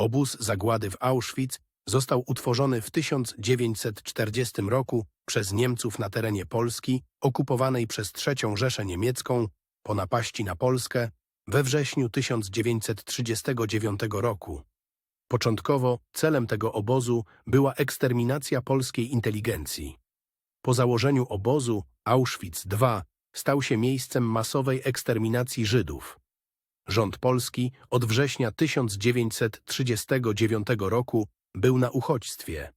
Obóz zagłady w Auschwitz został utworzony w 1940 roku przez Niemców na terenie Polski okupowanej przez III Rzeszę Niemiecką po napaści na Polskę we wrześniu 1939 roku. Początkowo celem tego obozu była eksterminacja polskiej inteligencji. Po założeniu obozu Auschwitz II stał się miejscem masowej eksterminacji Żydów. Rząd polski od września 1939 roku był na uchodźstwie.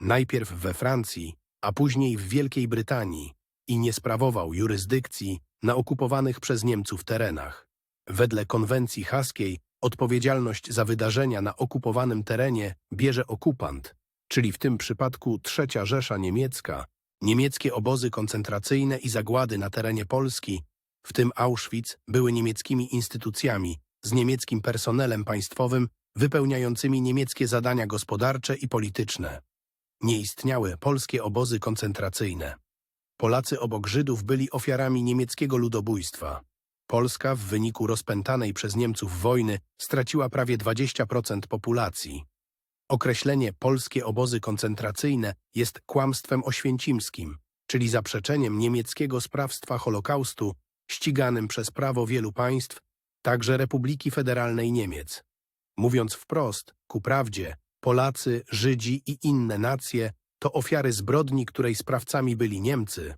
Najpierw we Francji, a później w Wielkiej Brytanii i nie sprawował jurysdykcji na okupowanych przez Niemców terenach. Wedle konwencji haskiej odpowiedzialność za wydarzenia na okupowanym terenie bierze okupant, czyli w tym przypadku Trzecia Rzesza Niemiecka, niemieckie obozy koncentracyjne i zagłady na terenie Polski, w tym Auschwitz, były niemieckimi instytucjami z niemieckim personelem państwowym wypełniającymi niemieckie zadania gospodarcze i polityczne. Nie istniały polskie obozy koncentracyjne. Polacy obok Żydów byli ofiarami niemieckiego ludobójstwa. Polska w wyniku rozpętanej przez Niemców wojny straciła prawie 20% populacji. Określenie polskie obozy koncentracyjne jest kłamstwem oświęcimskim, czyli zaprzeczeniem niemieckiego sprawstwa Holokaustu ściganym przez prawo wielu państw, także Republiki Federalnej Niemiec. Mówiąc wprost, ku prawdzie, Polacy, Żydzi i inne nacje to ofiary zbrodni, której sprawcami byli Niemcy,